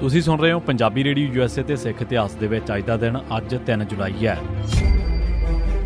ਤੁਸੀਂ ਸੁਣ ਰਹੇ ਹੋ ਪੰਜਾਬੀ ਰੇਡੀਓ ਯੂਐਸਏ ਤੇ ਸਿੱਖ ਇਤਿਹਾਸ ਦੇ ਵਿੱਚ ਅੱਜ ਦਾ ਦਿਨ ਅੱਜ 3 ਜੁਲਾਈ ਹੈ।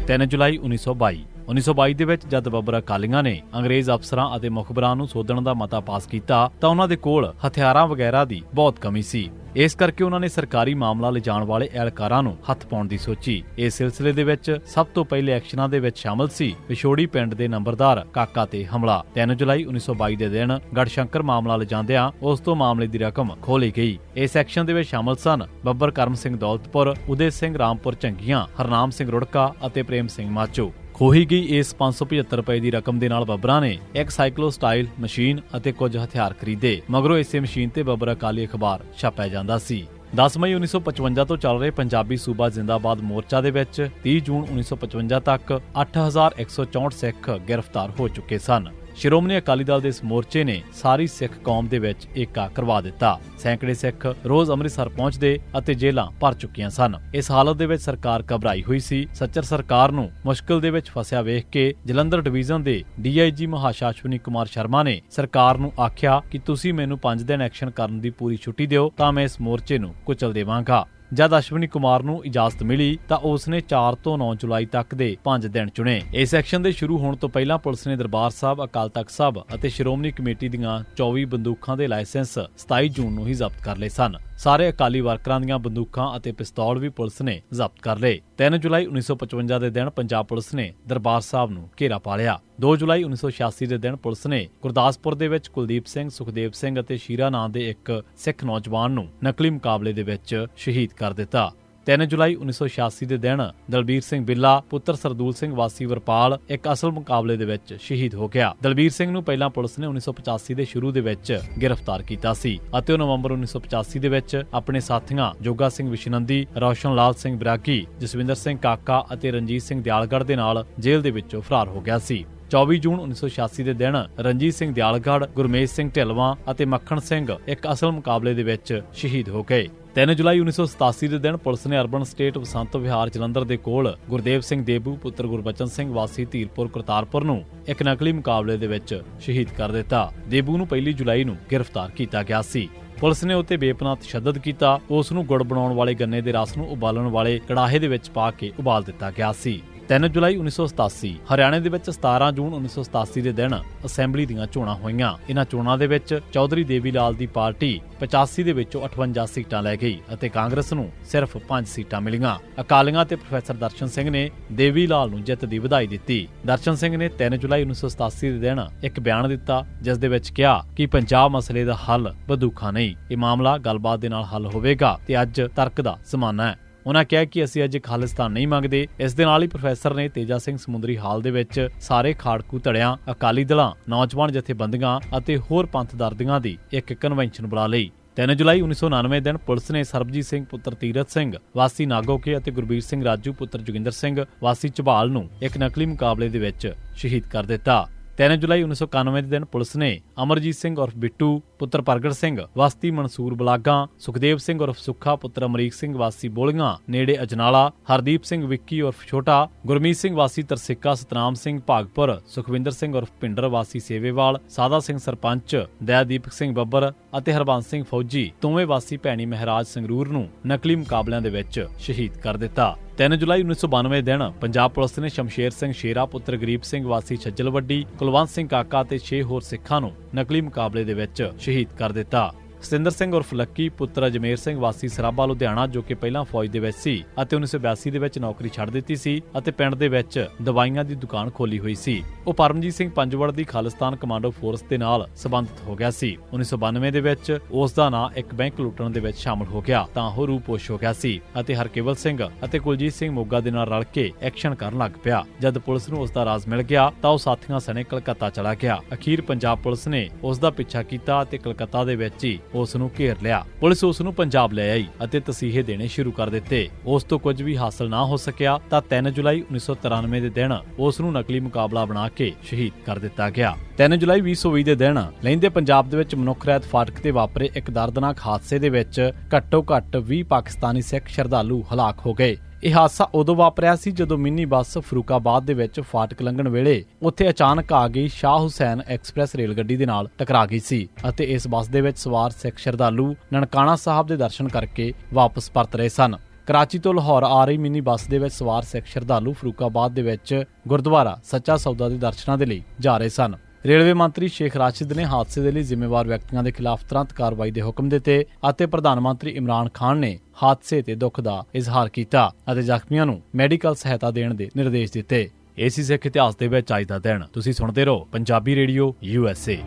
3 ਜੁਲਾਈ 1922 1922 ਦੇ ਵਿੱਚ ਜਦ ਬੱਬਰ ਅਕਾਲੀਆਂ ਨੇ ਅੰਗਰੇਜ਼ ਅਫਸਰਾਂ ਅਤੇ ਮੁਖਬਰਾਂ ਨੂੰ ਸੋਧਣ ਦਾ ਮਤਾ ਪਾਸ ਕੀਤਾ, ਤਾਂ ਉਹਨਾਂ ਦੇ ਕੋਲ ਹਥਿਆਰਾਂ ਵਗੈਰਾ ਦੀ ਬਹੁਤ ਕਮੀ ਸੀ। ਇਸ ਕਰਕੇ ਉਹਨਾਂ ਨੇ ਸਰਕਾਰੀ ਮਾਮਲਾ ਲਿਜਾਣ ਵਾਲੇ ਐਲਕਾਰਾਂ ਨੂੰ ਹੱਥ ਪਾਉਣ ਦੀ ਸੋਚੀ। ਇਸ ਸਿਲਸਿਲੇ ਦੇ ਵਿੱਚ ਸਭ ਤੋਂ ਪਹਿਲੇ ਐਕਸ਼ਨਾਂ ਦੇ ਵਿੱਚ ਸ਼ਾਮਲ ਸੀ ਵਿਛੋੜੀ ਪਿੰਡ ਦੇ ਨੰਬਰਦਾਰ ਕਾਕਾ ਤੇ ਹਮਲਾ। 3 ਜੁਲਾਈ 1922 ਦੇ ਦਿਨ ਗੜਸ਼ੰਕਰ ਮਾਮਲਾ ਲਿਜਾਂਦਿਆਂ ਉਸ ਤੋਂ ਮਾਮਲੇ ਦੀ ਰਕਮ ਖੋਲੀ ਗਈ। ਇਸ ਐਕਸ਼ਨ ਦੇ ਵਿੱਚ ਸ਼ਾਮਲ ਸਨ ਬੱਬਰ ਕਰਮ ਸਿੰਘ ਦੌਲਤਪੁਰ ਉਦੇ ਸਿੰਘ ਰਾਮਪੁਰ ਝੰਗੀਆਂ, ਹਰਨਾਮ ਸਿੰਘ ਰੁੜਕਾ ਅਤੇ ਪ੍ਰੇਮ ਸਿੰਘ ਮਾਚੋ। ਖੋਹੀ ਗਈ। ਇਸ 575 ਰੁਪਏ ਦੀ ਰਕਮ ਦੇ ਨਾਲ ਬੱਬਰਾਂ ਨੇ ਇੱਕ ਸਾਈਕਲੋ ਸਟਾਈਲ ਮਸ਼ੀਨ ਅਤੇ ਕੁਝ ਹਥਿਆਰ ਖਰੀਦੇ। ਮਗਰੋਂ ਇਸੇ ਮਸ਼ੀਨ ਤੇ ਬੱਬਰ ਅਕਾਲੀ ਅਖਬਾਰ ਛਾਪਿਆ ਜਾਂਦਾ ਸੀ। 10 ਮਈ 1955 ਤੋਂ ਚੱਲ ਰਹੇ ਪੰਜਾਬੀ ਸੂਬਾ ਜ਼ਿੰਦਾਬਾਦ ਮੋਰਚਾ ਦੇ ਵਿੱਚ 30 ਜੂਨ 1955 ਤੱਕ 8164 ਸਿੱਖ ਗ੍ਰਿਫਤਾਰ ਹੋ ਚੁੱਕੇ ਸਨ। ਸ਼੍ਰੋਮਣੀ ਅਕਾਲੀ ਦਲ ਦੇ ਇਸ ਮੋਰਚੇ ਨੇ ਸਾਰੀ ਸਿੱਖ ਕੌਮ ਦੇ ਵਿੱਚ ਏਕਾ ਕਰਵਾ ਦਿੱਤਾ। ਸੈਂਕੜੇ ਸਿੱਖ ਰੋਜ਼ ਅੰਮ੍ਰਿਤਸਰ ਪਹੁੰਚਦੇ ਅਤੇ ਜੇਲ੍ਹਾਂ ਭਰ ਚੁੱਕੀਆਂ ਸਨ। ਇਸ ਹਾਲਤ ਦੇ ਵਿੱਚ ਸਰਕਾਰ ਘਬਰਾਈ ਹੋਈ ਸੀ। ਸੱਚਰ ਸਰਕਾਰ ਨੂੰ ਮੁਸ਼ਕਲ ਦੇ ਵਿੱਚ ਫਸਿਆ ਵੇਖ ਕੇ ਜਲੰਧਰ ਡਿਵੀਜ਼ਨ ਦੇ ਡੀਆਈਜੀ ਮਹਾਸ਼ਾਸ਼ਵਨੀ ਕੁਮਾਰ ਸ਼ਰਮਾ ਨੇ ਸਰਕਾਰ ਨੂੰ ਆਖਿਆ ਕਿ ਤੁਸੀਂ ਮੈਨੂੰ 5 ਦਿਨ ਐਕਸ਼ਨ ਕਰਨ ਦੀ ਪੂਰੀ ਛੁੱਟੀ ਦਿਓ ਤਾਂ ਮੈਂ ਇਸ ਮੋਰਚੇ ਨੂੰ ਕੁਚਲ ਦੇਵਾਂਗਾ। ਜਦ ਅਸ਼ਵਨੀ ਕੁਮਾਰ ਨੂੰ ਇਜਾਜ਼ਤ ਮਿਲੀ ਤਾਂ ਉਸ ਨੇ 4 ਤੋਂ 9 ਜੁਲਾਈ ਤੱਕ ਦੇ 5 ਦਿਨ ਚੁਣੇ। ਇਸ ਐਕਸ਼ਨ ਦੇ ਸ਼ੁਰੂ ਹੋਣ ਤੋਂ ਪਹਿਲਾਂ ਪੁਲਿਸ ਨੇ ਦਰਬਾਰ ਸਾਹਿਬ, ਅਕਾਲ ਤਖਤ ਸਾਹਿਬ ਅਤੇ ਸ਼੍ਰੋਮਣੀ ਕਮੇਟੀ ਦੀਆਂ 24 ਬੰਦੂਕਾਂ ਦੇ ਲਾਇਸੈਂਸ 27 ਜੂਨ ਨੂੰ ਹੀ ਜ਼ਬਤ ਕਰ ਲਏ ਸਨ। ਸਾਰੇ ਅਕਾਲੀ ਵਰਕਰਾਂ ਦੀਆਂ ਬੰਦੂਕਾਂ ਅਤੇ ਪਿਸਤੌਲ ਵੀ ਪੁਲਿਸ ਨੇ ਜ਼ਬਤ ਕਰ ਲਏ। 3 ਜੁਲਾਈ 1955 ਦੇ ਦਿਨ ਪੰਜਾਬ ਪੁਲਿਸ ਨੇ ਦਰਬਾਰ ਸਾਹਿਬ ਨੂੰ ਘੇਰਾ ਪਾ ਲਿਆ। 2 ਜੁਲਾਈ 1986 ਦੇ ਦਿਨ ਪੁਲਿਸ ਨੇ ਗੁਰਦਾਸਪੁਰ ਦੇ ਵਿੱਚ ਕੁਲਦੀਪ ਸਿੰਘ, ਸੁਖਦੇਵ ਸਿੰਘ ਅਤੇ ਸ਼ੀਰਾ ਨਾਂ ਦੇ ਇੱਕ ਸਿੱਖ ਨੌਜਵਾਨ ਨੂੰ ਨਕਲੀ ਮੁਕਾਬਲੇ ਦੇ ਵਿੱਚ ਸ਼ਹੀਦ ਕਰ ਦਿੱਤਾ। 3 ਜੁਲਾਈ 1986 ਦੇ ਦਿਨ ਦਲਬੀਰ ਸਿੰਘ ਬਿੱਲਾ, ਪੁੱਤਰ ਸਰਦੂਲ ਸਿੰਘ ਵਾਸੀ ਵਰਪਾਲ ਇੱਕ ਅਸਲ ਮੁਕਾਬਲੇ ਦੇ ਵਿੱਚ ਸ਼ਹੀਦ ਹੋ ਗਿਆ। ਦਲਬੀਰ ਸਿੰਘ ਨੂੰ ਪਹਿਲਾਂ ਪੁਲਿਸ ਨੇ 1985 ਦੇ ਸ਼ੁਰੂ ਦੇ ਵਿੱਚ ਗ੍ਰਿਫਤਾਰ ਕੀਤਾ ਸੀ ਅਤੇ ਉਹ ਨਵੰਬਰ 1985 ਦੇ ਵਿੱਚ ਆਪਣੇ ਸਾਥੀਆਂ ਜੋਗਾ ਸਿੰਘ ਵਿਸ਼ਨੰਦੀ, ਰੌਸ਼ਨ ਲਾਲ ਸਿੰਘ ਬਰਾਗੀ, ਜਸਵਿੰਦਰ ਸਿੰਘ ਕਾਕਾ ਅਤੇ ਰਣਜੀਤ ਸਿੰਘ ਦਿਆਲਗੜ੍ਹ ਦੇ ਨਾਲ ਜੇਲ੍ਹ ਦੇ ਵਿੱਚੋਂ ਫਰਾਰ ਹੋ ਗਿਆ ਸੀ। 24 ਜੂਨ 1986 ਦੇ ਦਿਨ ਰਣਜੀਤ ਸਿੰਘ ਦਿਆਲਗੜ੍ਹ, ਗੁਰਮੇਜ ਸਿੰਘ ਢਿਲਵਾਂ ਅਤੇ ਮੱਖਣ ਸਿੰਘ ਇੱਕ ਅਸਲ ਮੁਕਾਬਲੇ ਦੇ ਵਿੱਚ ਸ਼ਹੀਦ ਹੋ ਗਏ। 3 ਜੁਲਾਈ 1987 ਦੇ ਦਿਨ ਪੁਲਿਸ ਨੇ ਅਰਬਨ ਸਟੇਟ ਬਸੰਤ ਵਿਹਾਰ ਜਲੰਧਰ ਦੇ ਕੋਲ ਗੁਰਦੇਵ ਸਿੰਘ ਦੇਬੂ, ਪੁੱਤਰ ਗੁਰਬਚਨ ਸਿੰਘ ਵਾਸੀ ਧੀਰਪੁਰ ਕਰਤਾਰਪੁਰ ਨੂੰ ਇੱਕ ਨਕਲੀ ਮੁਕਾਬਲੇ ਦੇ ਵਿੱਚ ਸ਼ਹੀਦ ਕਰ ਦਿੱਤਾ। ਦੇਬੂ ਨੂੰ 1 ਜੁਲਾਈ ਨੂੰ ਗ੍ਰਿਫਤਾਰ ਕੀਤਾ ਗਿਆ ਸੀ। ਪੁਲਿਸ ਨੇ ਉੱਤੇ ਬੇਪਨਾਹ ਤਸ਼ੱਦਦ ਕੀਤਾ। ਉਸ ਨੂੰ ਗੁੜ ਬਣਾਉਣ ਵਾਲੇ ਗੰਨੇ ਦੇ ਰਸ ਨੂੰ ਉਬਾਲਣ ਵਾਲੇ ਕੜਾਹੇ ਦੇ ਵਿੱਚ ਪਾ ਕੇ ਉਬਾਲ ਦਿੱਤਾ ਗਿਆ ਸੀ। 3 ਜੁਲਾਈ 1987 ਹਰਿਆਣੇ ਦੇ ਵਿੱਚ 17 ਜੂਨ 1987 ਦੇ ਦਿਨ ਅਸੈਂਬਲੀ ਦੀਆਂ ਚੋਣਾਂ ਹੋਈਆਂ। ਇਹਨਾਂ ਚੋਣਾਂ ਦੇ ਵਿੱਚ ਚੌਧਰੀ ਦੇਵੀ ਲਾਲ ਦੀ ਪਾਰਟੀ 85 ਦੇ ਵਿੱਚੋਂ 58 ਸੀਟਾਂ ਲੈ ਗਈ ਅਤੇ ਕਾਂਗਰਸ ਨੂੰ ਸਿਰਫ 5 ਸੀਟਾਂ ਮਿਲੀਆਂ। ਅਕਾਲੀਆਂ ਤੇ ਪ੍ਰੋਫੈਸਰ ਦਰਸ਼ਨ ਸਿੰਘ ਨੇ ਦੇਵੀ ਲਾਲ ਨੂੰ ਜਿੱਤ ਦੀ ਵਧਾਈ ਦਿੱਤੀ। ਦਰਸ਼ਨ ਸਿੰਘ ਨੇ 3 ਜੁਲਾਈ 1987 ਦੇ ਦਿਨ ਇੱਕ ਬਿਆਨ ਦਿੱਤਾ, ਜਿਸ ਦੇ ਵਿੱਚ ਕਿਹਾ ਕਿ ਪੰਜਾਬ ਮਸਲੇ ਦਾ ਹੱਲ ਬੰਦੂਕਾਂ ਨਹੀਂ। ਇਹ ਮਾਮਲਾ ਗੱਲਬਾਤ ਦੇ ਨਾਲ ਹੱਲ ਹੋਵੇਗਾ ਤੇ ਅੱਜ ਤਰਕ ਦਾ ਜ਼ਮਾਨਾ ਹੈ। ਉਹਨਾਂ ਕਿਹਾ ਕਿ ਅਸੀਂ ਅੱਜ ਖਾਲਿਸਤਾਨ ਨਹੀਂ ਮੰਗਦੇ। ਇਸ ਦੇ ਨਾਲ ਹੀ ਪ੍ਰੋਫੈਸਰ ਨੇ ਤੇਜਾ ਸਿੰਘ ਸਮੁੰਦਰੀ ਹਾਲ ਦੇ ਵਿੱਚ ਸਾਰੇ ਖਾੜਕੂ ਧੜਿਆਂ, ਅਕਾਲੀ ਦਲਾਂ, ਨੌਜਵਾਨ ਜਥੇਬੰਦੀਆਂ ਅਤੇ ਹੋਰ ਪੰਥ ਦਰਦੀਆਂ ਦੀ ਇੱਕ ਕਨਵੈਨਸ਼ਨ ਬੁਲਾ ਲਈ। 3 ਜੁਲਾਈ 1999 ਦਿਨ ਪੁਲਿਸ ਨੇ ਸਰਬਜੀਤ ਸਿੰਘ ਪੁੱਤਰ ਤੀਰਤ ਸਿੰਘ, ਵਾਸੀ ਨਾਗੋਕੇ ਅਤੇ ਗੁਰਬੀਰ ਸਿੰਘ ਰਾਜੂ ਪੁੱਤਰ ਜੋਗਿੰਦਰ ਸਿੰਘ, ਵਾਸੀ ਝਬਾਲ ਨੂੰ ਇੱਕ ਨਕਲੀ ਮੁਕਾਬਲੇ ਦੇ ਵਿੱਚ ਸ਼ਹੀਦ ਕਰ ਦਿੱਤਾ। 3 ਜੁਲਾਈ 1991 ਦੇ ਦਿਨ ਪੁਲਿਸ ਨੇ ਅਮਰਜੀਤ ਸਿੰਘ ਉਰਫ ਬਿੱਟੂ, ਪੁੱਤਰ ਪ੍ਰਗਟ ਸਿੰਘ ਵਾਸਤੀ ਮਨਸੂਰ ਬਲਾਗਾ, ਸੁਖਦੇਵ ਸਿੰਘ ਉਰਫ ਸੁੱਖਾ, ਪੁੱਤਰ ਅਮਰੀਕ ਸਿੰਘ, ਵਾਸੀ ਬੋਲੀਆਂ, ਨੇੜੇ ਅਜਨਾਲਾ, ਹਰਦੀਪ ਸਿੰਘ ਵਿੱਕੀ ਉਰਫ ਛੋਟਾ, ਗੁਰਮੀਤ ਸਿੰਘ, ਵਾਸੀ ਤਰਸਿੱਕਾ, ਸਤਨਾਮ ਸਿੰਘ ਭਾਗਪੁਰ, ਸੁਖਵਿੰਦਰ ਸਿੰਘ ਉਰਫ ਪਿੰਡਰ ਵਾਸੀ ਸੇਵੇਵਾਲ, ਸਾਦਾ ਸਿੰਘ ਸਰਪੰਚ ਦਇਆਦੀਪਕ ਸਿੰਘ ਬੱਬਰ ਅਤੇ ਹਰਬੰਸ ਸਿੰਘ ਫੌਜੀ ਦੋਵੇਂ ਵਾਸੀ ਭੈਣੀ ਮਹਾਰਾਜ ਸੰਗਰੂਰ ਨੂੰ ਨਕਲੀ ਮੁਕਾਬਲਿਆਂ ਦੇ ਵਿੱਚ ਸ਼ਹੀਦ ਕਰ ਦਿੱਤਾ। 3 ਜੁਲਾਈ 1992 ਦਿਨ ਪੰਜਾਬ ਪੁਲਿਸ ਨੇ ਸ਼ਮਸ਼ੇਰ ਸਿੰਘ ਸ਼ੇਰਾ ਪੁੱਤਰ ਗਰੀਬ ਸਿੰਘ ਵਾਸੀ ਛੱਜਲਵੱਡੀ, ਕੁਲਵੰਤ ਸਿੰਘ ਕਾਕਾ ਤੇ 6 ਹੋਰ ਸਿੱਖਾਂ ਨੂੰ ਨਕਲੀ ਮੁਕਾਬਲੇ ਦੇ ਵਿੱਚ ਸ਼ਹੀਦ ਕਰ ਦਿੱਤਾ। ਸਤਿੰਦਰ ਸਿੰਘ ਉਰਫ ਲੱਕੀ, ਪੁੱਤਰ ਅਜਮੇਰ ਸਿੰਘ, ਵਾਸੀ ਸਰਾਭਾ, ਲੁਧਿਆਣਾ, ਜੋ ਕਿ ਪਹਿਲਾਂ ਫੌਜ ਦੇ ਵਿੱਚ ਸੀ ਅਤੇ 1982 ਦੇ ਵਿੱਚ ਨੌਕਰੀ ਛੱਡ ਦਿੱਤੀ ਸੀ ਅਤੇ ਪਿੰਡ ਦੇ ਵਿੱਚ ਦਵਾਈਆਂ ਦੀ ਦੁਕਾਨ ਖੋਲੀ ਹੋਈ ਸੀ। ਉਹ ਪਰਮਜੀਤ ਸਿੰਘ ਪੰਜਵੜ ਦੀ ਖਾਲਿਸਤਾਨ ਕਮਾਂਡੋ ਫੋਰਸ ਦੇ ਨਾਲ ਸਬੰਧਤ ਹੋ ਗਿਆ ਸੀ। 1992 ਦੇ ਵਿੱਚ ਉਸ ਦਾ ਨਾਂ ਇੱਕ ਬੈਂਕ ਲੁੱਟਣ ਦੇ ਵਿੱਚ ਸ਼ਾਮਲ ਹੋ ਗਿਆ, ਤਾਂ ਉਹ ਰੂਪੋਸ਼ ਹੋ ਗਿਆ ਸੀ ਅਤੇ ਹਰਕੇਵਲ ਸਿੰਘ ਅਤੇ ਕੁਲਜੀਤ ਸਿੰਘ ਮੋਗਾ ਦੇ ਨਾਲ ਰਲ ਕੇ ਐਕਸ਼ਨ ਕਰਨ ਲੱਗ ਪਿਆ। ਜਦ ਪੁਲਿਸ ਨੂੰ ਉਸ ਦਾ ਰਾਜ਼ ਮਿਲ ਗਿਆ, ਤਾਂ ਉਹ ਸਾਥੀਆਂ ਸਣੇ ਕਲਕੱਤਾ ਚਲਾ ਗਿਆ। ਅਖੀਰ ਪੰਜਾਬ ਪੁਲਿਸ ਨੇ ਉਸ ਦਾ ਪਿੱਛਾ ਕੀਤਾ ਅਤੇ ਕਲਕੱਤਾ ਦੇ ਵਿੱਚ ਹੀ ਉਸ ਨੂੰ ਘੇਰ ਲਿਆ। ਪੁਲਿਸ ਉਸ ਨੂੰ ਪੰਜਾਬ ਲੈ ਆਈ ਅਤੇ ਤਸੀਹੇ ਦੇਣੇ ਸ਼ੁਰੂ ਕਰ ਦਿੱਤੇ। ਉਸ ਤੋਂ ਕੁਝ ਵੀ ਹਾਸਲ ਨਾ ਹੋ ਸਕਿਆ ਤਾਂ 3 ਜੁਲਾਈ 1993 ਦੇ ਦਿਨ ਉਸ ਨੂੰ ਨਕਲੀ ਮੁਕਾਬਲਾ ਬਣਾ ਕੇ ਸ਼ਹੀਦ ਕਰ ਦਿੱਤਾ ਗਿਆ। 3 ਜੁਲਾਈ 2020 ਦੇ ਦਿਨ ਲਹਿੰਦੇ ਪੰਜਾਬ ਦੇ ਵਿੱਚ ਮਨੁੱਖ ਰਹਿਤ ਫਾਟਕ ਤੇ ਵਾਪਰੇ ਇੱਕ ਦਰਦਨਾਕ ਹਾਦਸੇ ਦੇ ਵਿੱਚ ਘੱਟੋ ਘੱਟ 20 ਪਾਕਿਸਤਾਨੀ ਸਿੱਖ ਸ਼ਰਧਾਲੂ ਹਲਾਕ ਹੋ ਗਏ। ਇਹ ਹਾਦਸਾ ਉਦੋਂ ਵਾਪਰਿਆ ਸੀ ਜਦੋਂ ਮਿੰਨੀ ਬੱਸ ਫਰੂਕਾਬਾਦ ਦੇ ਵਿੱਚ ਫਾਟਕ ਲੰਘਣ ਵੇਲੇ ਉੱਥੇ ਅਚਾਨਕ ਆ ਗਈ ਸ਼ਾਹ ਹੁਸੈਨ ਐਕਸਪ੍ਰੈਸ ਰੇਲ ਗੱਡੀ ਦੇ ਨਾਲ ਟਕਰਾ ਗਈ ਸੀ ਅਤੇ ਇਸ ਬੱਸ ਦੇ ਵਿੱਚ ਸਵਾਰ ਸਿੱਖ ਸ਼ਰਧਾਲੂ ਨਨਕਾਣਾ ਸਾਹਿਬ ਦੇ ਦਰਸ਼ਨ ਕਰਕੇ ਵਾਪਸ ਪਰਤ ਰਹੇ ਸਨ। ਕਰਾਚੀ ਤੋਂ ਲਾਹੌਰ ਆ ਰਹੀ ਮਿੰਨੀ ਬੱਸ ਦੇ ਵਿੱਚ ਸਵਾਰ ਸਿੱਖ ਸ਼ਰਧਾਲੂ ਫਰੂਕਾਬਾਦ ਦੇ ਵਿੱਚ ਗੁਰਦੁਆਰਾ ਸੱਚਾ ਸੌਦਾ ਦੇ ਦਰਸ਼ਨਾਂ ਦੇ ਲਈ ਜਾ ਰਹੇ ਸਨ। ਰੇਲਵੇ ਮੰਤਰੀ ਸ਼ੇਖ ਰਾਸ਼ਿਦ ਨੇ ਹਾਦਸੇ ਦੇ ਲਈ ਜ਼ਿੰਮੇਵਾਰ ਵਿਅਕਤੀਆਂ ਦੇ ਖਿਲਾਫ ਤੁਰੰਤ ਕਾਰਵਾਈ ਦੇ ਹੁਕਮ ਦਿੱਤੇ ਅਤੇ ਪ੍ਰਧਾਨ ਮੰਤਰੀ ਇਮਰਾਨ ਖਾਨ ਨੇ ਹਾਦਸੇ ਤੇ ਦੁੱਖ ਦਾ ਇਜ਼ਹਾਰ ਕੀਤਾ ਅਤੇ ਜ਼ਖਮੀਆਂ ਨੂੰ ਮੈਡੀਕਲ ਸਹਾਇਤਾ ਦੇਣ ਦੇ ਨਿਰਦੇਸ਼ ਦਿੱਤੇ। ਏਸੀ ਸਿੱਖ ਇਤਿਹਾਸ ਦੇ ਵਿੱਚ ਅੱਜ ਦਾ ਦਿਨ। ਤੁਸੀਂ ਸੁਣਦੇ ਰਹੋ ਪੰਜਾਬੀ ਰੇਡੀਓ ਯੂਐਸਏ